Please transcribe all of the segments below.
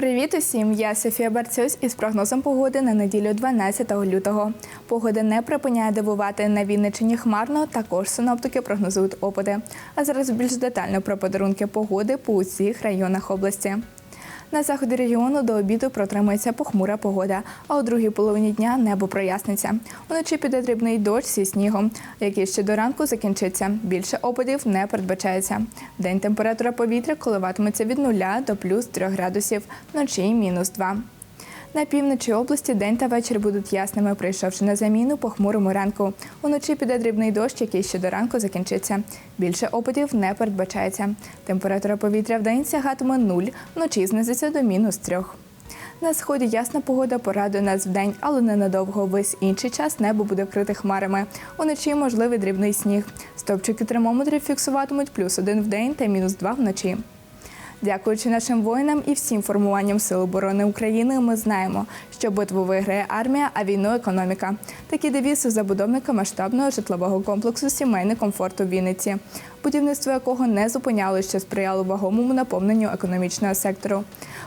Привіт усім! Я Софія Барцюсь із прогнозом погоди на неділю 12 лютого. Погода не припиняє дивувати на Вінничині хмарно. Також синоптики прогнозують опади. А зараз більш детально про подарунки погоди по усіх районах області. На заході регіону до обіду протримається похмура погода, а у другій половині дня небо проясниться. Уночі піде дрібний дощ зі снігом, який ще до ранку закінчиться. Більше опадів не передбачається. День температура повітря коливатиметься від 0 до плюс 3 градусів, вночі мінус 2. На півночі області день та вечір будуть ясними, прийшовши на заміну похмурому ранку. Уночі піде дрібний дощ, який ще до ранку закінчиться. Більше опадів не передбачається. Температура повітря в день сягатиме 0, вночі знизиться до мінус 3. На сході ясна погода порадує нас вдень, але ненадовго. Весь інший час небо буде вкрите хмарами. Уночі можливий дрібний сніг. Стовпчики термометрів фіксуватимуть плюс один в день та мінус два вночі. Дякуючи нашим воїнам і всім формуванням Сил оборони України, ми знаємо, що битву виграє армія, а війну економіка. Такі девізи забудовника масштабного житлового комплексу Сімейний комфорт у Вінниці, будівництво якого не зупиняло, що сприяло вагомому наповненню економічного сектору.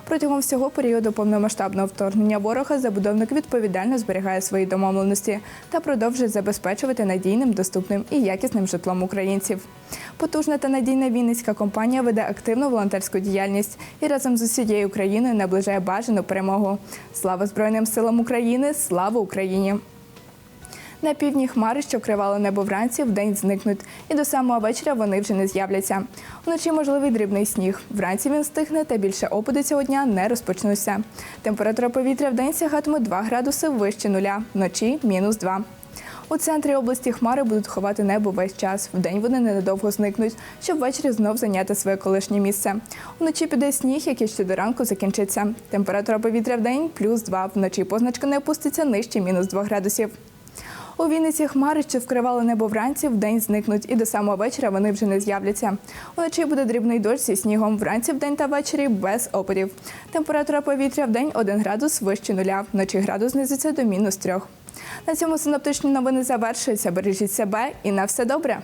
Протягом всього періоду повномасштабного вторгнення ворога забудовник відповідально зберігає свої домовленості та продовжує забезпечувати надійним, доступним і якісним житлом українців. Потужна та надійна Вінницька компанія веде активну волонтерську діяльність і разом з усією Україною наближає бажану перемогу. Слава Збройним силам України! Слава Україні! На півдні хмари, що вкривали небо вранці, вдень зникнуть, і до самого вечора вони вже не з'являться. Вночі можливий дрібний сніг. Вранці він стихне, та більше опади цього дня не розпочнуться. Температура повітря в день сягатиме 2 градуси вище нуля, вночі мінус 2. У центрі області хмари будуть ховати небо весь час. Вдень вони ненадовго зникнуть, щоб ввечері знов зайняти своє колишнє місце. Уночі піде сніг, який ще до ранку закінчиться. Температура повітря в день плюс 2. Вночі позначка не опуститься нижче мінус 2 градусів. У Вінниці хмари, що вкривали небо вранці, вдень зникнуть, і до самого вечора вони вже не з'являться. Уночі буде дрібний дощ зі снігом. Вранці вдень та ввечері без опадів. Температура повітря в день 1 градус вище нуля. Вночі градус знизиться до мінус 3. На цьому синоптичні новини завершуються. Бережіть себе і на все добре.